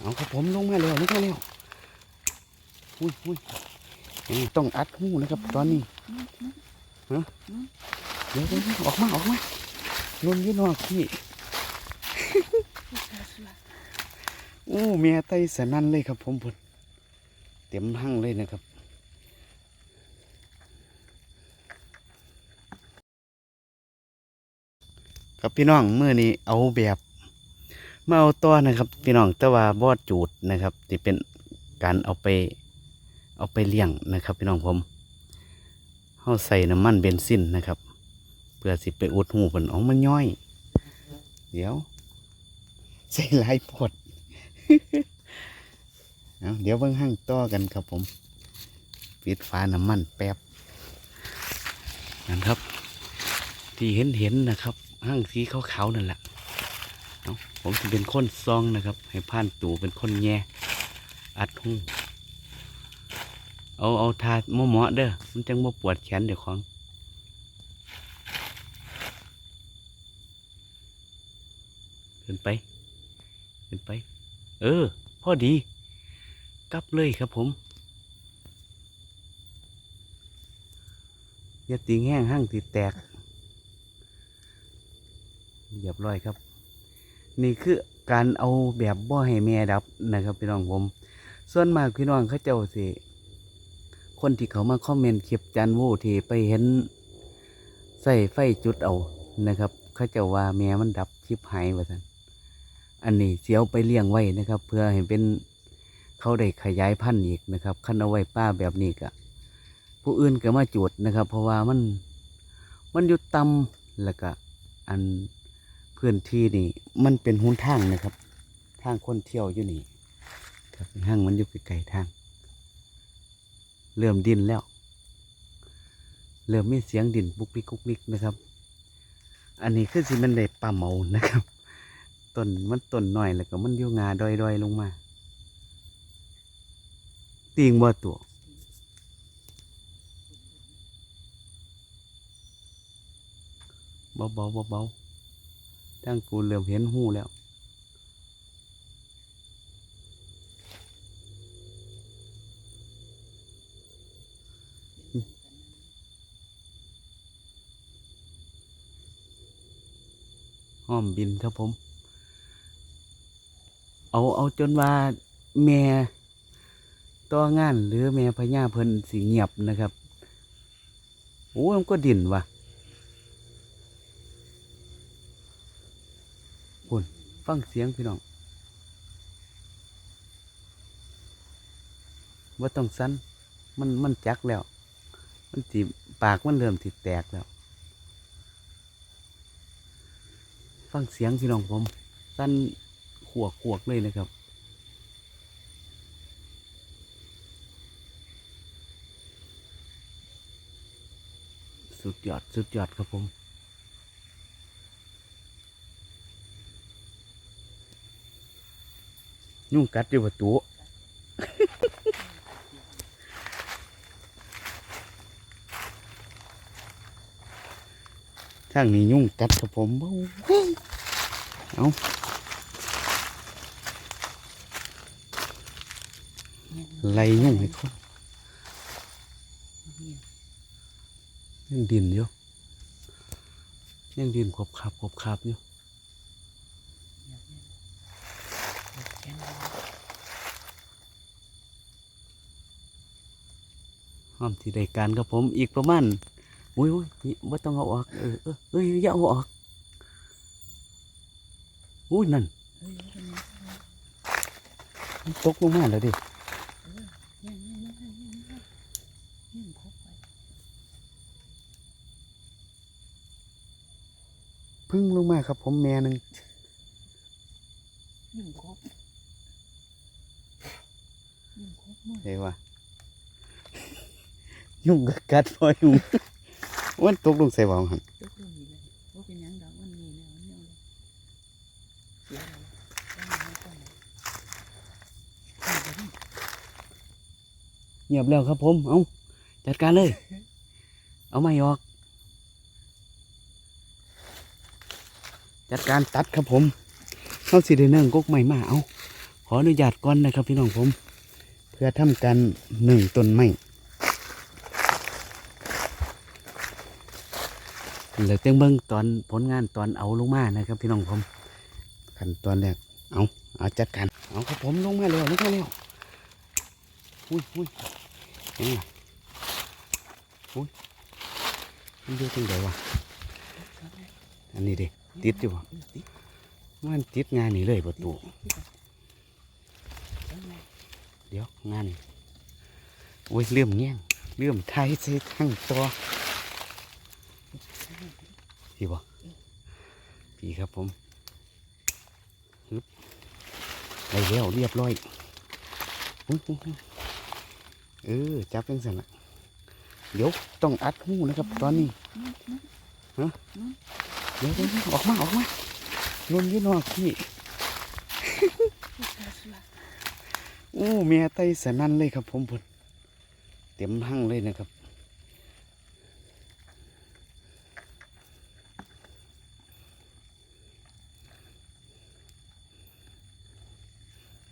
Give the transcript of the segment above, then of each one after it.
เอาครับผมลงมาเร็วลงมาเร็วอุ้ยอุ้ยต้องอัดหูนะครับ ตอนนี้ฮะเดี๋ยวเดี๋ยวออกมาออกมาลนยืนนอกพี่โอ้เมียไตสนั่นเลยครับ ผมพุ่นเต็มหั่งเลยนะครับครับพี่น้องเมื่อนี้เอาแบบ มาเอาตัวนะครับพี่น้องแต่ว่าบอดจูดนะครับที่เป็นการเอาไปเอาไปเลี้ยงนะครับ พี่น้องผมเขาใส่น้ำมันเบนซินนะครับเพื่อสิไปอุดหูเพิ่นออกมันย่อย เดี๋ยว ใส่หลายพดเอาเดี๋ยวเบิ่งห้างต่อกันครับผม ปิดฝาน้ำมันแป๊บนั่นครับ ที่เห็นเห็นนะครับห้างสีขาวๆนั่นแหละ ผมจะเป็นคนซองนะครับ ให้ผ่านตูเป็นคนแง่อัดหูเอาเอาทาหมอหมอเด้อมันจังบ่ปวดแขนเดี๋ยวของขึ้นไปขึ้นไป เออพอดีกลับเลยครับผมอย่าติงแห้งห้างติดแตกเรียบร้อยครับ นี่คือการเอาแบบบ่ให้แม่ดับนะครับพี่น้องผม ส่วนมากพี่น้องเขาเจ้าสิคนที่เขามาคอมเมนต์คลิปจันโวที่ไปเห็นใส่ไฟจุดเอานะครับ เขาเจ้าว่าแม่มันดับชิบหายว่าท่นอันนี้เสียวไปเลี้ยงไว้นะครับ เพื่อให้เป็นเขาได้ขยายพันธุ์อีกนะครับคันเอาไว้ป้าแบบนี้ก็ผู้อื่นก็มาจุดนะครับ เพราะว่ามันมันอยู่ต่ำแล้วก็อัน พื้นที่นี่ มันเป็นหุ้นทางนะครับ ทางคนเที่ยวอยู่นี่ครับห้างมันอยู่ไกลๆทาง เริ่มดินแล้ว เริ่มมีเสียงดินปุกปิกกุกนิกนะครับ อันนี้คือสิมันได้ป่าเมานะครับต้นมันต้นหน่อยแล้วก็มันอยู่งาดอยๆลงมาตีงบ่ตัวเบาๆเบาๆ ทั้งกูเริ่มเห็นหูแล้ว ห้อมบินครับผม เอาเอาจนว่าแม่ต่องานหรือแม่พญาเพิ่นสิเงียบนะครับ โอ้มันก็ดิ่นว่ะ คุณฟังเสียงพี่น้องว่าต้องสั้นมันมันจักแล้ว มันจีปากมันเริ่มติดแตกแล้ว ฟังเสียงพี่น้องผมสั้นขวกขวกเลยนะครับสุดยอด สุดยอดครับผม ยุ่งกัดอยู่ประตูทางนี้ยุ่งกัดครับผมเบ้าเอาไล่ยุ่งให้คนยังดินอยู่ยังดินขบขับขบขับอยู่ ห้อมที่ได้การครับผมอีกประมาณอุ้ยอุ้ยนี่บ่ต้องเอาออกเออเออเอ้ยอย่าเอาออกอุ้ยนั่นมันตกลงมาแล้วดิพึ่งลงมาครับผมแม่หนึ่งยิ่งครบยิ่งครบมือเฮ้ยว่า ยุ่งกับกัดพอยุ่งมันตกลงใส่วางหันยกลงนี่เลยว่าเป็นหยังดอกมันมีแล้วมันยังเลยเสียแล้วต้องให้ต้องเอาไปดิเงียบแล้วครับผม เอาจัดการเลย เอาไม่ออก จัดการตัดครับผมเขาสิได้เนื่องกกใหม่มาเอาขออนุญาตก่อนนะครับพี่น้องผม เพื่อทำการหนึ่งต้นไม้ แล้วจังเบิ่งตอนผลงานตอนเอาลงมานะครับ พี่น้องผมขั้นตอนแรกเอาเอาจัดการเอาครับผมลงมาเร็วลงมาเร็วอุ้ยอุ้ยนไหมอุ้ยมันอยู่ตรงไหนวะอันนี้ดิติดอยู่บ่มันติดงานนี่เลยประตูเดี๋ยวงานนี่โอ้ยเลื่อมเงี้ยงเลื่อมไทยใส่ทั้งตัว พี่บ่พี่ครับผมได้แล้วเรียบร้อยอุ๊ยอุ๊ยอุ๊ยเออจับเป็นสันละเดี๋ยวต้องอัดหูนะครับ ตอนนี้เดี๋ยวเดี๋ยวออกมาออกมาลนยืนนอกพี่โอ้เมียไตสนั่นเลยครับผมพุ่นเต็มหั่งเลยนะครับ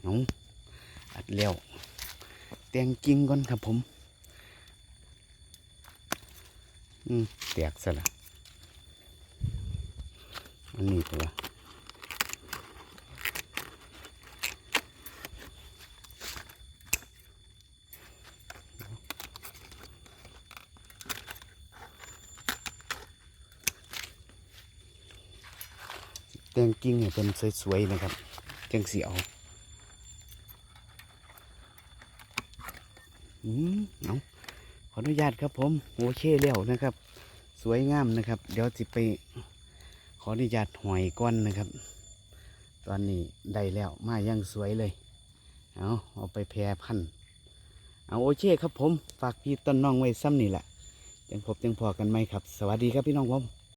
เอาอัดแล้วแตงกิ่งก่อนครับผม อืมแตกซะละอันนี้ตัวแตงกิ่งเนี่ยเป็นสวยๆนะครับ จังสีเอา อืมเอาขออนุญาตครับผมโอเคแล้วนะครับ สวยงามนะครับ เดี๋ยวจิไป ขออนุญาตหอยก้อนนะครับ ตอนนี้ได้แล้วมายังสวยเลย เอาเอาไปแพร่พันธุ์เอาโอเคครับผม ฝากพี่ต้นน้องไว้ซ้ำนี่แหละยังพบยังพอกันไหมครับ สวัสดีครับพี่น้องผม